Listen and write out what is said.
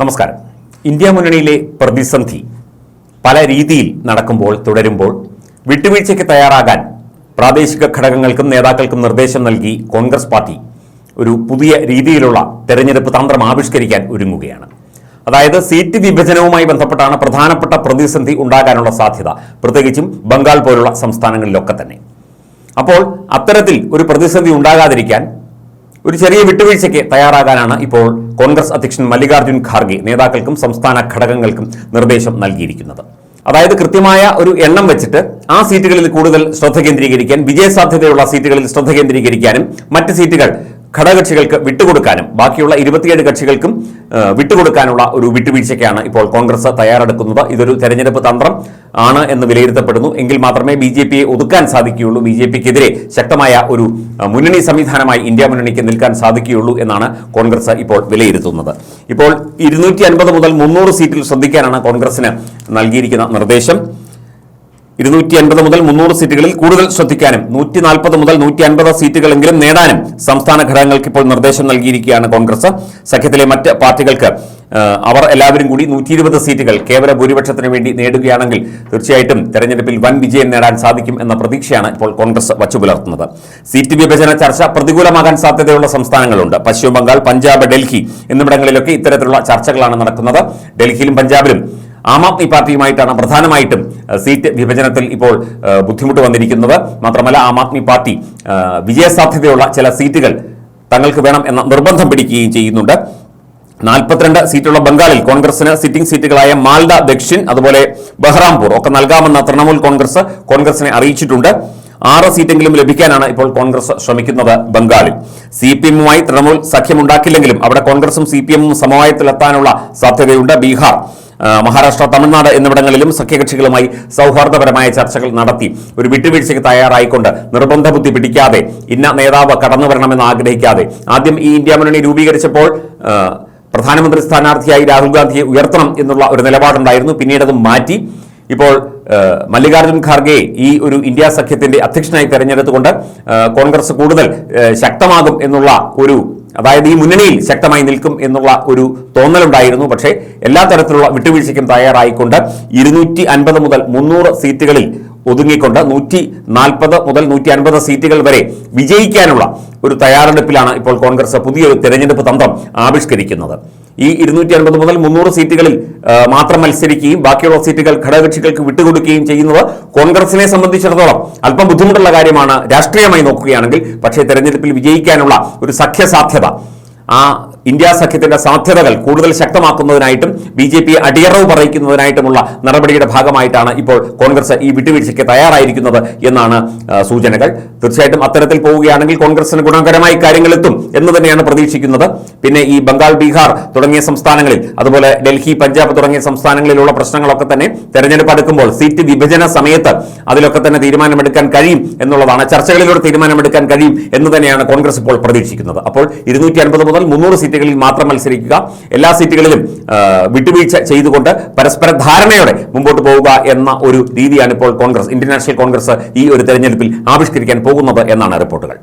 നമസ്കാരം. ഇന്ത്യ മുന്നണിയിലെ പ്രതിസന്ധി പല രീതിയിൽ നടക്കുമ്പോൾ തുടരുമ്പോൾ വിട്ടുവീഴ്ചയ്ക്ക് തയ്യാറാകാൻ പ്രാദേശിക ഘടകങ്ങൾക്കും നേതാക്കൾക്കും നിർദ്ദേശം നൽകി കോൺഗ്രസ് പാർട്ടി ഒരു പുതിയ രീതിയിലുള്ള തെരഞ്ഞെടുപ്പ് തന്ത്രം ആവിഷ്കരിക്കാൻ ഒരുങ്ങുകയാണ്. അതായത് സീറ്റ് വിഭജനവുമായി ബന്ധപ്പെട്ടാണ് പ്രധാനപ്പെട്ട പ്രതിസന്ധി ഉണ്ടാകാനുള്ള സാധ്യത പ്രത്യേകിച്ചും ബംഗാൾ പോലുള്ള സംസ്ഥാനങ്ങളിലൊക്കെ തന്നെ. അപ്പോൾ അത്തരത്തിൽ ഒരു പ്രതിസന്ധി ഉണ്ടാകാതിരിക്കാൻ ഒരു ചെറിയ വിട്ടുവീഴ്ചയ്ക്ക് തയ്യാറാകാനാണ് ഇപ്പോൾ കോൺഗ്രസ് അധ്യക്ഷൻ മല്ലികാർജുൻ ഖാർഗെ നേതാക്കൾക്കും സംസ്ഥാന ഘടകങ്ങൾക്കും നിർദ്ദേശം നൽകിയിരിക്കുന്നത്. അതായത് കൃത്യമായ ഒരു എണ്ണം വെച്ചിട്ട് ആ സീറ്റുകളിൽ കൂടുതൽ ശ്രദ്ധ കേന്ദ്രീകരിക്കാൻ വിജയസാധ്യതയുള്ള സീറ്റുകളിൽ ശ്രദ്ധ കേന്ദ്രീകരിക്കാനും മറ്റ് സീറ്റുകൾ ഘടകകക്ഷികൾക്ക് വിട്ടുകൊടുക്കാനും ബാക്കിയുള്ള ഇരുപത്തിയേഴ് കക്ഷികൾക്കും വിട്ടുകൊടുക്കാനുള്ള ഒരു വിട്ടുവീഴ്ചയ്ക്കാണ് ഇപ്പോൾ കോൺഗ്രസ് തയ്യാറെടുക്കുന്നത്. ഇതൊരു തെരഞ്ഞെടുപ്പ് തന്ത്രം. ആണ് എന്ന് വിലയിരുത്തപ്പെടുന്നു. എങ്കിൽ മാത്രമേ ബി ജെ പിയെ ഒതുക്കാൻ സാധിക്കുകയുള്ളൂ. ബി ജെ പിക്കെതിരെ ശക്തമായ ഒരു മുന്നണി സംവിധാനമായി ഇന്ത്യ മുന്നണിക്ക് നിൽക്കാൻ സാധിക്കുകയുള്ളൂ എന്നാണ് കോൺഗ്രസ് ഇപ്പോൾ വിലയിരുത്തുന്നത്. ഇപ്പോൾ ഇരുന്നൂറ്റി അൻപത് മുതൽ മുന്നൂറ് സീറ്റിൽ ശ്രദ്ധിക്കാനാണ് കോൺഗ്രസിന് നൽകിയിരിക്കുന്ന നിർദ്ദേശം. ഇരുന്നൂറ്റി അൻപത് മുതൽ മുന്നൂറ് സീറ്റുകളിൽ കൂടുതൽ ശ്രദ്ധിക്കാനും നൂറ്റി നാൽപ്പത് മുതൽ നൂറ്റി അൻപത് സീറ്റുകളെങ്കിലും നേടാനും സംസ്ഥാന ഘടകങ്ങൾക്ക് ഇപ്പോൾ നിർദ്ദേശം നൽകിയിരിക്കുകയാണ് കോൺഗ്രസ്. സഖ്യത്തിലെ മറ്റ് പാർട്ടികൾക്ക് അവർ എല്ലാവരും കൂടി നൂറ്റി ഇരുപത് സീറ്റുകൾ കേവല ഭൂരിപക്ഷത്തിന് വേണ്ടി നേടുകയാണെങ്കിൽ തീർച്ചയായിട്ടും തെരഞ്ഞെടുപ്പിൽ വൻ വിജയം നേടാൻ സാധിക്കും എന്ന പ്രതീക്ഷയാണ് ഇപ്പോൾ കോൺഗ്രസ് വച്ചുപുലർത്തുന്നത്. സീറ്റ് വിഭജന ചർച്ച പ്രതികൂലമാകാൻ സാധ്യതയുള്ള സംസ്ഥാനങ്ങളുണ്ട്. പശ്ചിമ ബംഗാൾ പഞ്ചാബ് ഡൽഹി എന്നിവിടങ്ങളിലൊക്കെ ഇത്തരത്തിലുള്ള ചർച്ചകളാണ് നടക്കുന്നത്. ഡൽഹിയിലും പഞ്ചാബിലും ആം ആദ്മി പാർട്ടിയുമായിട്ടാണ് പ്രധാനമായിട്ടും സീറ്റ് വിഭജനത്തിൽ ഇപ്പോൾ ബുദ്ധിമുട്ട് വന്നിരിക്കുന്നത്. മാത്രമല്ല ആം ആദ്മി പാർട്ടി വിജയസാധ്യതയുള്ള ചില സീറ്റുകൾ തങ്ങൾക്ക് വേണം എന്ന നിർബന്ധം പിടിക്കുകയും ചെയ്യുന്നുണ്ട്. നാൽപ്പത്തിരണ്ട് സീറ്റുള്ള ബംഗാളിൽ കോൺഗ്രസിന് സിറ്റിംഗ് സീറ്റുകളായ മാൽഡ ദക്ഷിൺ അതുപോലെ ബഹ്റാംപൂർ. ഒക്കെ നൽകാമെന്ന തൃണമൂൽ കോൺഗ്രസ് കോൺഗ്രസിനെ അറിയിച്ചിട്ടുണ്ട്. ആറ് സീറ്റെങ്കിലും ലഭിക്കാനാണ് ഇപ്പോൾ കോൺഗ്രസ് ശ്രമിക്കുന്നത് ബംഗാളിൽ. സി പി എമ്മുമായി തൃണമൂൽ സഖ്യമുണ്ടാക്കില്ലെങ്കിലും അവിടെ കോൺഗ്രസും സി പി എമ്മും സമവായത്തിലെത്താനുള്ള സാധ്യതയുണ്ട്. ബീഹാർ മഹാരാഷ്ട്ര തമിഴ്നാട് എന്നിവിടങ്ങളിലും സഖ്യകക്ഷികളുമായി സൗഹാർദ്ദപരമായ ചർച്ചകൾ നടത്തി ഒരു വിട്ടുവീഴ്ചയ്ക്ക് തയ്യാറായിക്കൊണ്ട് നിർബന്ധ ബുദ്ധി പിടിക്കാതെ ഇന്ന നേതാവ് കടന്നു വരണമെന്ന് ആഗ്രഹിക്കാതെ ആദ്യം ഈ ഇന്ത്യ മുന്നണി രൂപീകരിച്ചപ്പോൾ പ്രധാനമന്ത്രി സ്ഥാനാർത്ഥിയായി രാഹുൽ ഗാന്ധിയെ ഉയർത്തണം എന്നുള്ള ഒരു നിലപാടുണ്ടായിരുന്നു. പിന്നീട് അത് മാറ്റി. ഇപ്പോൾ മല്ലികാർജുൻ ഖാർഗെ ഈ ഒരു ഇന്ത്യ സഖ്യത്തിന്റെ അധ്യക്ഷനായി തെരഞ്ഞെടുത്തുകൊണ്ട് കോൺഗ്രസ് കൂടുതൽ ശക്തമാകും എന്നുള്ള ഒരു അതായത് ഈ മുന്നണിയിൽ ശക്തമായി നിൽക്കും എന്നുള്ള ഒരു തോന്നലുണ്ടായിരുന്നു. പക്ഷേ എല്ലാ തരത്തിലുള്ള വിട്ടുവീഴ്ചയ്ക്കും തയ്യാറായിക്കൊണ്ട് ഇരുന്നൂറ്റി അൻപത് മുതൽ മുന്നൂറ് സീറ്റുകളിൽ ഒതുങ്ങിക്കൊണ്ട് നൂറ്റി നാൽപ്പത് മുതൽ നൂറ്റി അൻപത് സീറ്റുകൾ വരെ വിജയിക്കാനുള്ള ഒരു തയ്യാറെടുപ്പിലാണ് ഇപ്പോൾ കോൺഗ്രസ് പുതിയൊരു തെരഞ്ഞെടുപ്പ് തന്ത്രം ആവിഷ്കരിക്കുന്നത്. ഈ ഇരുന്നൂറ്റി അൻപത് മുതൽ മുന്നൂറ് സീറ്റുകളിൽ മാത്രം മത്സരിക്കുകയും ബാക്കിയുള്ള സീറ്റുകൾ ഘടകകക്ഷികൾക്ക് വിട്ടുകൊടുക്കുകയും ചെയ്യുന്നത് കോൺഗ്രസിനെ സംബന്ധിച്ചിടത്തോളം അല്പം ബുദ്ധിമുട്ടുള്ള കാര്യമാണ്. രാഷ്ട്രീയമായി നോക്കുകയാണെങ്കിൽ പക്ഷേ തെരഞ്ഞെടുപ്പിൽ വിജയിക്കാനുള്ള ഒരു സഖ്യസാധ്യത ആ ഇന്ത്യ സഖ്യത്തിന്റെ സാധ്യതകൾ കൂടുതൽ ശക്തമാക്കുന്നതിനായിട്ടും ബി ജെ പി അടിയറവ് പറയിക്കുന്നതിനായിട്ടുമുള്ള നടപടിയുടെ ഭാഗമായിട്ടാണ് ഇപ്പോൾ കോൺഗ്രസ് ഈ വിട്ടുവീഴ്ചയ്ക്ക് തയ്യാറായിരിക്കുന്നത് എന്നാണ് സൂചനകൾ. തീർച്ചയായിട്ടും അത്തരത്തിൽ പോവുകയാണെങ്കിൽ കോൺഗ്രസിന് ഗുണകരമായി കാര്യങ്ങൾ എത്തും എന്ന് തന്നെയാണ് പ്രതീക്ഷിക്കുന്നത്. പിന്നെ ഈ ബംഗാൾ ബീഹാർ തുടങ്ങിയ സംസ്ഥാനങ്ങളിൽ അതുപോലെ ഡൽഹി പഞ്ചാബ് തുടങ്ങിയ സംസ്ഥാനങ്ങളിലുള്ള പ്രശ്നങ്ങളൊക്കെ തന്നെ തെരഞ്ഞെടുപ്പ് അടുക്കുമ്പോൾ സീറ്റ് വിഭജന സമയത്ത് അതിലൊക്കെ തന്നെ തീരുമാനമെടുക്കാൻ കഴിയും എന്നുള്ളതാണ് ചർച്ചകളിലൂടെ തീരുമാനമെടുക്കാൻ കഴിയും എന്ന് തന്നെയാണ് കോൺഗ്രസ് ഇപ്പോൾ പ്രതീക്ഷിക്കുന്നത്. അപ്പോൾ ഇരുന്നൂറ്റി മുതൽ മുന്നൂറ് സീറ്റുകളിൽ മാത്രം മത്സരിക്കുക. എല്ലാ സീറ്റുകളിലും വിട്ടുവീഴ്ച ചെയ്തുകൊണ്ട് പരസ്പര ധാരണയോടെ മുമ്പോട്ട് പോവുക എന്ന ഒരു രീതിയാണ് ഇപ്പോൾ കോൺഗ്രസ് ഇന്ത്യൻ നാഷണൽ കോൺഗ്രസ് ഈ ഒരു തെരഞ്ഞെടുപ്പിൽ ആവിഷ്കരിക്കാൻ പോകുന്നത് എന്നാണ് റിപ്പോർട്ടുകൾ.